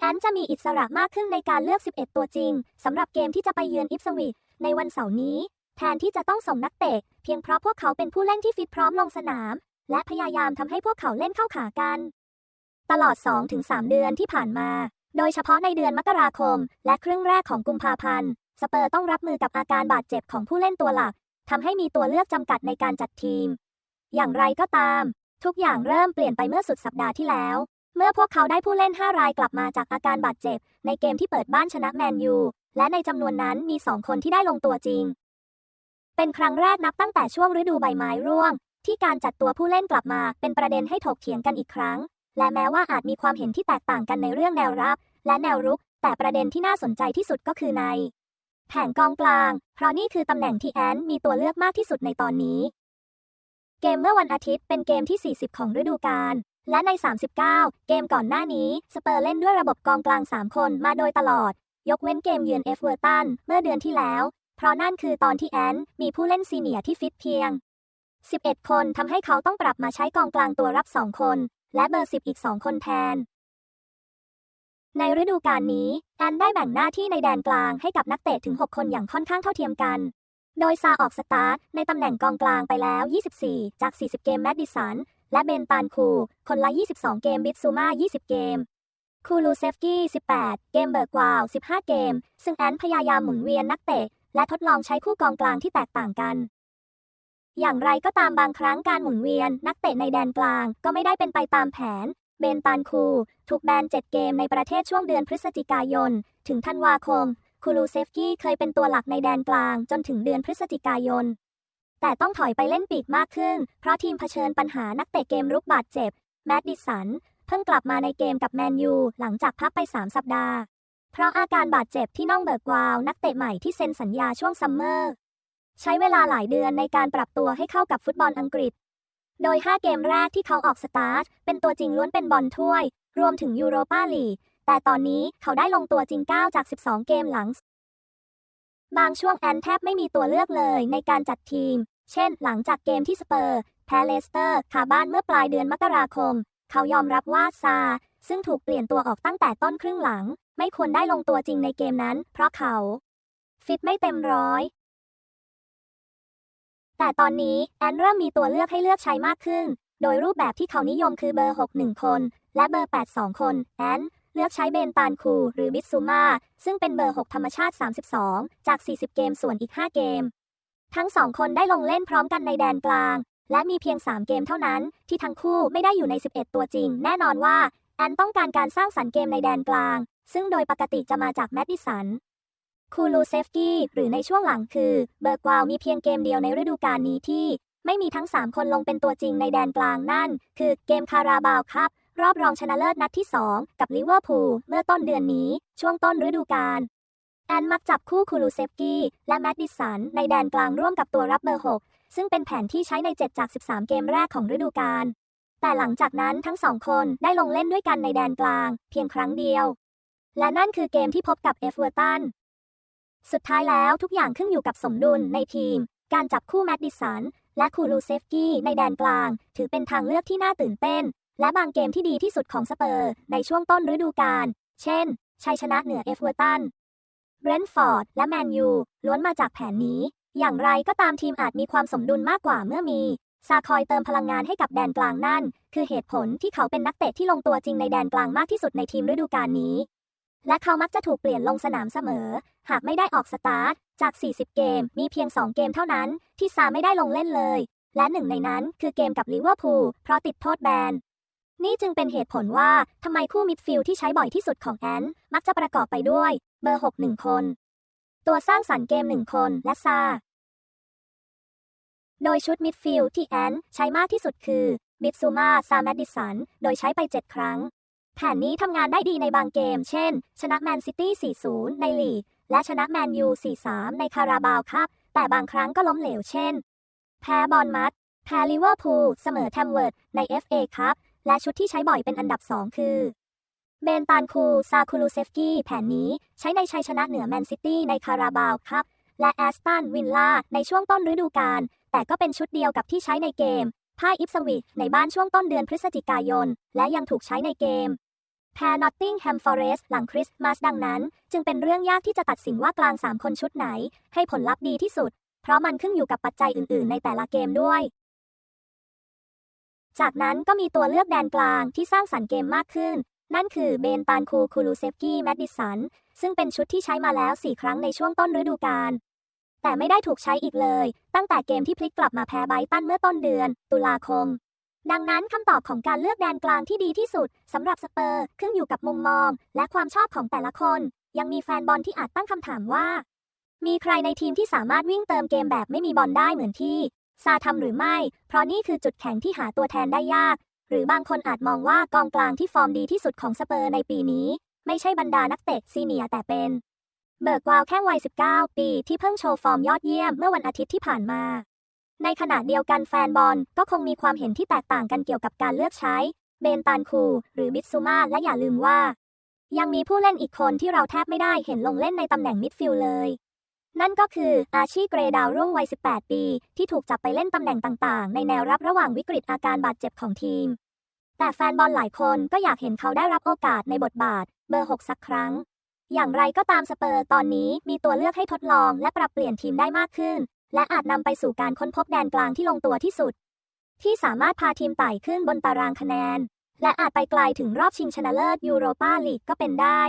แอนจะมีอิสระมากขึ้นในการเลือก 11 ตัวจริงสำหรับเกมที่จะไปเยือนอิฟสวิตในวันเสาร์นี้ แทนที่จะต้องส่งนักเตะ เพียงเพราะพวกเขาเป็นผู้เล่นที่ฟิตพร้อมลงสนาม และพยายามทำให้พวกเขาเล่นเข้าขากัน ตลอด 2-3 เดือนที่ผ่านมา โดยเฉพาะในเดือนมกราคม และครึ่งแรกของกุมภาพันธ์สเปอร์ต้องรับมือกับอาการบาดเจ็บของผู้เล่นตัวหลักทำให้มีตัวเลือกจำกัดในการจัดทีม อย่างไรก็ตาม ทุกอย่างเริ่มเปลี่ยนไปเมื่อสุดสัปดาห์ที่แล้ว เมื่อพวกเขาได้ผู้เล่น 5 รายกลับมาจากอาการบาดเจ็บ ในเกมที่เปิดบ้านชนะแมนยู และในจำนวนนั้นมี 2 คนที่ได้ลงตัวจริง เป็นครั้งแรกนับตั้งแต่ช่วงฤดูใบไม้ร่วง ที่การจัดตัวผู้เล่นกลับมาเป็นประเด็นให้ถกเถียงกันอีกครั้ง และแม้ว่าอาจมีความเห็นที่แตกต่างกันในเรื่องแนวรับ และแนวรุก แต่ประเด็นที่น่าสนใจที่สุดก็คือในแผงกองกลาง เพราะนี่คือตำแหน่งที่แอนมีตัวเลือกมากที่สุดในตอนนี้ เกมเมื่อวันอาทิตย์เป็นเกมที่ 40 ของฤดูกาล และใน 39 เกมก่อนหน้านี้สเปอร์เล่นด้วยระบบกองกลาง 3 คนมาโดยตลอด ยกเว้นเกมเยือนเอฟเวอร์ตันเมื่อเดือนที่แล้ว เพราะนั่นคือตอนที่แอนมีผู้เล่นซีเนียที่ฟิตเพียง 11 คนทำให้เขาต้องปรับมาใช้กองกลางตัวรับ 2 คน และเบอร์ 10 อีก 2 คนแทน ในฤดูกาลนี้แอนได้แบ่งหน้าที่ในแดนกลางให้กับนักเตะถึง 6 คนอย่างค่อนข้างเท่าเทียมกันโดยซาออกสตาร์ทในตำแหน่งกองกลางไปแล้ว 24 จาก 40 เกมแมดดิสัน และเบนตานคู คนละ 22 เกมบิตซูมา 20 เกม คูลูเซฟกี้ 18 เกมเบิร์กวาว 15 เกม ซึ่งแอนพยายามหมุนเวียนนักเตะ และทดลองใช้คู่กองกลางที่แตกต่างกัน อย่างไรก็ตามบางครั้งการหมุนเวียน นักเตะในแดนกลางก็ไม่ได้เป็นไปตามแผน เบนตานคู ถูกแบน 7 เกมในประเทศช่วงเดือนพฤศจิกายน ถึงธันวาคม คูลูเซฟกี้เคยเป็นตัวหลักในแดนกลางจนถึงเดือนพฤศจิกายน แต่ต้องถอยไปเล่นปีกมากขึ้น เพราะทีมเผชิญปัญหานักเตะเกมรุกบาดเจ็บ แมดดิสัน เพิ่งกลับมาในเกมกับแมนยู หลังจากพักไป 3 สัปดาห์ เพราะอาการบาดเจ็บที่น่องเบิกวาว นักเตะใหม่ที่เซ็นสัญญาช่วงซัมเมอร์ ใช้เวลาหลายเดือนในการปรับตัวให้เข้ากับฟุตบอลอังกฤษ โดย 5 เกมแรกที่เขาออกสตาร์ทเป็นตัวจริงล้วนเป็นบอลถ้วย รวมถึงยูโรปาลีกแต่ตอนนี้เขาได้ลงตัวจริง 9 จาก 12 เกมหลัง บางช่วงแอนแทบไม่มีตัวเลือกเลยในการจัดทีม เช่น หลังจากเกมที่สเปอร์แพ้เลสเตอร์คาบ้านเมื่อปลายเดือนมกราคม เขายอมรับว่าซา ซึ่งถูกเปลี่ยนตัวออกตั้งแต่ต้นครึ่งหลัง ไม่ควรได้ลงตัวจริงในเกมนั้น เพราะเขา ฟิตไม่เต็มร้อย แต่ตอนนี้แอนเริ่มมีตัวเลือกให้เลือกใช้มากขึ้น โดยรูปแบบที่เขานิยมคือเบอร์ 6 1 คน และเบอร์ 8 2 คน แอน เลือกใช้เบนตานคูหรือบิสซูมาซึ่งเป็นเบอร์ 6 ธรรมชาติ 32 จาก 40 เกมส่วนอีก 5 เกม ทั้งสองคนได้ลงเล่นพร้อมกันในแดนกลาง และมีเพียง 3 เกมเท่านั้น ที่ทั้งคู่ไม่ได้อยู่ใน 11 ตัวจริง แน่นอนว่า แอนต้องการการสร้างสรรค์เกมในแดนกลาง ซึ่งโดยปกติจะมาจากแมดดิสันคูลูเซฟกี้หรือในช่วงหลังคือ เบอร์กวาวมีเพียงเกมเดียวในฤดูกาลนี้ที่ ไม่มีทั้ง 3 คนลงเป็นตัวจริงในแดนกลางนั่น คือเกมคาราบาวครับ รอบรองชนะเลิศนัดที่ 2 กับลิเวอร์พูลเมื่อต้นเดือนนี้ ช่วงต้นฤดูกาลแอนมักจับคู่คูลูเซฟกี้และแมดดิสันในแดนกลางร่วมกับตัวรับเบอร์ 6 ซึ่งเป็นแผนที่ใช้ใน 7 จาก 13 เกมแรกของฤดูกาลแต่หลังจากนั้นทั้งสองคนได้ลงเล่นด้วยกันในแดนกลาง เพียงครั้งเดียว และนั่นคือเกมที่พบกับเอฟเวอร์ตันสุดท้ายแล้วทุกอย่างขึ้นอยู่กับสมดุลในทีม การจับคู่แมดดิสันและคูลูเซฟกี้ในแดนกลาง ถือเป็นทางเลือกที่น่าตื่นเต้น และบางเกมที่ดีที่สุดของสเปอร์ ในช่วงต้นฤดูกาล เช่น ชัยชนะเหนือเอฟเวอร์ตัน เบรนท์ฟอร์ด และแมนยู ล้วนมาจากแผนนี้ อย่างไรก็ตามทีมอาจมีความสมดุลมากกว่าเมื่อมีซาคอยเติมพลังงานให้กับแดนกลางนั่น คือเหตุผลที่เขาเป็นนักเตะที่ลงตัวจริงในแดนกลางมากที่สุดในทีมฤดูกาลนี้ และเขามักจะถูกเปลี่ยนลงสนามเสมอ หากไม่ได้ออกสตาร์ท จาก 40 เกม มีเพียง 2 เกมเท่านั้น ที่ซาไม่ได้ลงเล่นเลย และหนึ่งในนั้นคือเกมกับลิเวอร์พูลเพราะติดโทษแบน นี่จึงเป็นเหตุผลว่าทำไมคู่มิดฟิลด์ที่ใช้บ่อยที่สุดของแอนมักจะประกอบไปด้วย เบอร์ 6 1 คน ตัวสร้างสรรค์เกม 1 คนและซา โดยชุดมิดฟิลด์ที่แอนใช้มากที่สุดคือบิตซูมาซาแมดดิสัน โดยใช้ไป 7 ครั้ง แผนนี้ทำงานได้ดีในบางเกม เช่น ชนะแมนซิตี้ 4-0 ในลีก และชนะแมนยู 4-3 ในคาราบาวครับ แต่บางครั้งก็ล้มเหลวเช่น แพ้บอลมัดแพ้ลิเวอร์พูล เสมอแทมเวิร์ดใน FA ครับ และชุดที่ใช้บ่อยเป็นอันดับ 2 คือเบนตานคู ซาคูลูเซฟกี้ แผนนี้ใช้ในชัยชนะเหนือแมนซิตี้ในคาราบาวครับ และแอสตันวินล่าในช่วงต้นฤดูกาล แต่ก็เป็นชุดเดียวกับที่ใช้ในเกมพ่ายอิฟสวิกในบ้านช่วงต้นเดือนพฤศจิกายน และยังถูกใช้ในเกมแพ้นอตติงแฮมฟอเรสหลังคริสต์มาสดังนั้น จึงเป็นเรื่องยากที่จะตัดสินว่ากลาง 3 คนชุดไหน ให้ผลลัพธ์ดีที่สุด เพราะมันขึ้นอยู่กับปัจจัยอื่น ๆ ในแต่ละเกมด้วย จากนั้นก็มีตัวเลือกแดนกลางที่สร้างสรรค์เกมมากขึ้น นั่นคือเบนตานคูคูลูเซฟกี้แมดดิสัน ซึ่งเป็นชุดที่ใช้มาแล้ว 4 ครั้งในช่วงต้นฤดูกาลแต่ไม่ได้ถูกใช้อีกเลย ตั้งแต่เกมที่พลิกกลับมาแพ้ไบตันเมื่อต้นเดือน ตุลาคม ดังนั้นคำตอบของการเลือกแดนกลางที่ดีที่สุดสำหรับสเปอร์ขึ้นอยู่กับมุมมอง และความชอบของแต่ละคน ยังมีแฟนบอลที่อาจตั้งคำถามว่า มีใครในทีมที่สามารถวิ่งเติมเกมแบบไม่มีบอลได้เหมือนที่ ซาทำหรือไม่ เพราะนี่คือจุดแข็งที่หาตัวแทนได้ยาก หรือบางคนอาจมองว่ากองกลางที่ฟอร์มดีที่สุดของสเปอร์ในปีนี้ ไม่ใช่บรรดานักเตะซีเนียแต่เป็น เบิร์กวาวแค่วัย 19 ปีที่เพิ่งโชว์ฟอร์มยอดเยี่ยมเมื่อวันอาทิตย์ที่ผ่านมา ในขณะเดียวกันแฟนบอลก็คงมีความเห็นที่แตกต่างกันเกี่ยวกับการเลือกใช้เบนตานคู หรือบิตซูมาและอย่าลืมว่า ยังมีผู้เล่นอีกคนที่เราแทบไม่ได้เห็นลงเล่นในตำแหน่งมิดฟิลด์เลย นั่นก็คืออาชีเกรดาวรุ่งวัย 18 ปี ที่ถูกจับไปเล่นตำแหน่งต่าง ๆ ในแนวรับระหว่างวิกฤตอาการบาดเจ็บของทีม แต่แฟนบอลหลายคนก็อยากเห็นเขาได้รับโอกาสในบทบาท เบอร์ 6 สักครั้ง อย่างไรก็ตามสเปอร์ตอนนี้มีตัวเลือกให้ทดลองและปรับเปลี่ยนทีมได้มากขึ้น และอาจนำไปสู่การค้นพบแดนกลางที่ลงตัวที่สุด ที่สามารถพาทีมไต่ขึ้นบนตารางคะแนน และอาจไปไกลถึงรอบชิงชนะเลิศยูโรปาลีกก็เป็นได้